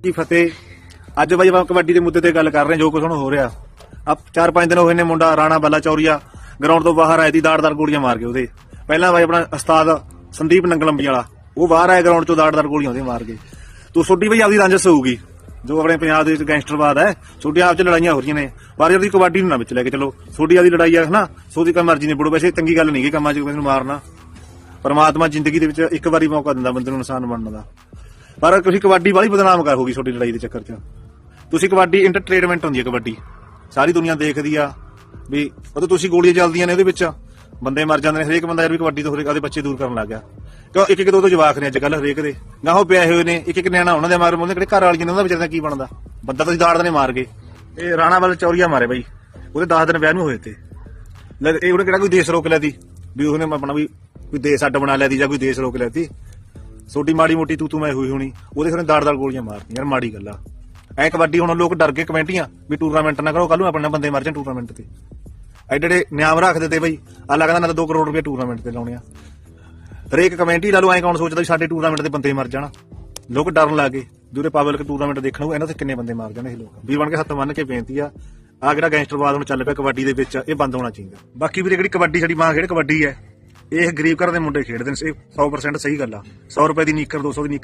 ਜੀ ਫਤਿਹ। ਅੱਜ ਬਾਈ ਆਪਾਂ ਕਬੱਡੀ ਦੇ ਮੁੱਦੇ ਤੇ ਗੱਲ ਕਰ ਰਹੇ ਹਾਂ, ਜੋ ਕੁਝ ਹੁਣ ਹੋ ਰਿਹਾ। ਆ ਚਾਰ ਪੰਜ ਦਿਨ ਹੋਏ ਨੇ ਮੁੰਡਾ ਰਾਣਾ ਬਾਲਾ ਚੌਰੀਆ ਗਰਾਊਂਡ ਤੋਂ ਬਾਹਰ ਆਇਆ ਦੀ ਦਾੜਦਾਰ ਗੋਲੀਆਂ ਮਾਰ ਕੇ ਉਹਦੇ। ਪਹਿਲਾਂ ਬਾਈ ਆਪਣਾ ਉਸਤਾਦ ਸੰਦੀਪ ਨੰਗਲੰਬੀ ਵਾਲਾ, ਉਹ ਬਾਹਰ ਆਇਆ ਗਰਾਊਂਡ ਤੋਂ ਦਾੜਦਾਰ ਗੋਲੀਆਂ ਉਹਦੇ ਮਾਰ ਕੇ। ਤੂੰ ਛੋਟੀ ਬਈ ਆਪਦੀ ਰੰਜਸ ਹੋਊਗੀ। ਜੋ ਆਪਣੇ ਪੰਜਾਬ ਦੇ ਵਿੱਚ ਗੈਂਗਸਟਰਵਾਦ ਹੈ ਛੋਟੀ ਆਪ ਚ ਲੜਾਈਆਂ ਹੋ ਰਹੀਆਂ ਨੇ। ਪਰ ਯਾਰ ਦੀ ਕਬੱਡੀ ਨੂੰ ਨਾ ਵਿੱਚ ਲੈ ਕੇ ਚਲੋ। ਛੋਟੀ ਆਦੀ ਲੜਾਈ ਹੈ ਹਨਾ? ਸੋਦੀ ਕਾ ਮਰਜ਼ੀ ਨਹੀਂ ਬੜੋ ਵੈਸੇ ਚੰਗੀ ਗੱਲ ਨਹੀਂ ਗੀ ਕੰਮਾਂ 'ਚ ਕਿਸੇ ਨੂੰ ਮਾਰਨਾ। ਪਰਮਾਤਮਾ ਜ਼ਿੰਦਗੀ ਦੇ ਵਿੱਚ ਇੱਕ ਵਾਰੀ ਮੌਕਾ ਦਿੰਦਾ ਬੰਦੇ ਨੂੰ ਇਨਸਾਨ ਬਣਨ ਦਾ। ਪਰ ਤੁਸੀਂ ਕਬੱਡੀ ਵਾਲੀ ਬਦਨਾਮ ਕਰ ਹੋਗੀ ਛੋਟੀ ਲੜਾਈ ਦੇ ਚੱਕਰ 'ਚ। ਤੁਸੀਂ ਕਬੱਡੀ ਇੰਟਰਟੇਨਮੈਂਟ ਹੁੰਦੀ ਹੈ ਕਬੱਡੀ। ਸਾਰੀ ਦੁਨੀਆ ਦੇਖਦੀ ਆ ਵੀ ਉਦੋਂ ਤੁਸੀਂ ਗੋਲੀਆਂ ਚੱਲਦੀਆਂ ਨੇ ਉਹਦੇ ਵਿੱਚ। ਬੰਦੇ ਮਰ ਜਾਂਦੇ ਨੇ, ਹਰੇਕ ਬੰਦਾ ਯਾਰ ਵੀ ਕਬੱਡੀ ਤੋਂ ਹਰੇਕ ਆਦੇ ਬੱਚੇ ਦੂਰ ਕਰਨ ਲੱਗ ਗਿਆ। ਕਿਉਂ ਇੱਕ ਇੱਕ ਦੋ ਦੋ ਜਵਾਕ ਨੇ ਅੱਜ ਕੱਲ ਹਰੇਕ ਦੇ। ਗਾਹੋਂ ਪਿਆ ਹੋਏ ਨੇ ਇੱਕ ਇੱਕ ਨਿਆਣਾ ਉਹਨਾਂ ਦੇ ਮਾਰ ਮੁੰਡੇ ਕਿਹੜੇ ਘਰ ਵਾਲੀਆਂ ਨੇ, ਉਹਨਾਂ ਵਿਚਾਰਿਆਂ ਦਾ ਕੀ ਬਣਦਾ? ਬੰਦਾ ਤੁਸੀਂ ਦਾੜਦੇ ਨੇ ਮਾਰ ਗਏ ਇਹ ਰਾਣਾ ਵਾਲ ਚੌਰੀਆ ਮਾਰੇ ਬਾਈ। ਉਹਦੇ 10 ਦਿਨ ਵਿਆਹ ਨੂੰ ਹੋਏ ਤੇ। ਲੈ ਇਹ ਉਹਨੇ ਕਿਹੜਾ ਕੋਈ ਦੇਸ਼ ਰੋਕ ਲਿਆ ਤੀ ਵੀ ਉਹਨੇ ਆਪਣਾ ਵੀ ਕੋਈ ਦੇਸ਼ ਅੱਡ ਬਣਾ ਲਿਆ ਤੀ ਜਾਂ ਕੋਈ ਦੇਸ਼ ਰੋਕ ਲਿਆ ਤੀ ਛੋਟੀ ਮਾੜੀ ਮੋਟੀ ਤੂੰ ਤੂੰ ਮੈਂ ਹੋਈ ਹੋਣੀ। ਉਹਦੇ ਖਨੇ ਦਾੜ ਦਾੜ ਗੋਲੀਆਂ ਮਾਰਤੀਆਂ, ਯਾਰ ਮਾੜੀ ਗੱਲ। ਆ ਐ ਕਬੱਡੀ ਹੁਣ ਲੋਕ ਡਰ ਗਏ ਕਮੈਂਟੀਆਂ ਵੀ ਟੂਰਨਾਮੈਂਟ ਨਾ ਕਰੋ ਕੱਲ ਨੂੰ ਆਪਣੇ ਬੰਦੇ ਮਰ ਜਾਣ ਟੂਰਨਾਮੈਂਟ ਤੇ। ਐਡੇ ਐਡੇ ਨਿਯਮ ਰੱਖਦੇ ਤੇ ਬਈ। ਅੱਲਾ ਕਹਿੰਦਾ ਨਾ 2 ਕਰੋੜ ਰੁਪਏ ਟੂਰਨਾਮੈਂਟ ਤੇ ਲਾਉਣੇ ਆ। ਹਰੇਕ ਕਮੈਂਟੀ ਲਾ ਲਓ, ਐ ਕੌਣ ਸੋਚਦਾ ਵੀ ਸਾਡੇ ਟੂਰਨਾਮੈਂਟ ਦੇ ਬੰਦੇ ਮਰ ਜਾਣਾ। ਲੋਕ ਡਰਨ ਲੱਗੇ ਦੂਰੇ ਪਬਲਿਕ ਟੂਰਨਾਮੈਂਟ ਦੇਖਣ ਨੂੰ, ਇਹਨਾਂ ਤੇ ਕਿੰਨੇ ਬੰਦੇ ਮਾਰ ਜਾਣੇ ਇਹ ਲੋਕ। ਵੀ ਬਣ ਕੇ ਹੱਥ ਮੰਨ ਕੇ ਬੇਨਤੀ ਆ ਆ ਜਿਹੜਾ ਗੈਂਗਸਟਰਵਾਦ ਹੁਣ ਚੱਲ ਪਿਆ ਕਬੱਡੀ ਦੇ ਵਿੱਚ, ਇਹ ਬੰਦ ਹੋਣਾ ਚਾਹੀਦਾ। ਬਾਕੀ ਵੀਰੇ, ਜਿਹੜੀ ਕਬੱਡੀ, ਸਾਡੀ ਮਾਂ ਖੇਡ ਕਬੱਡੀ ਹੈ, ਇਹ ਗਰੀਬ ਘਰ ਦੇ ਮੁੰਡੇ ਖੇਡਦੇ ਨੇ, ਇਹ 100% ਸਹੀ ਗੱਲ ਆ। 100 ਰੁਪਏ ਦੀ ਨੀਕਰ 200 ਦੀ ਨੀਕਰ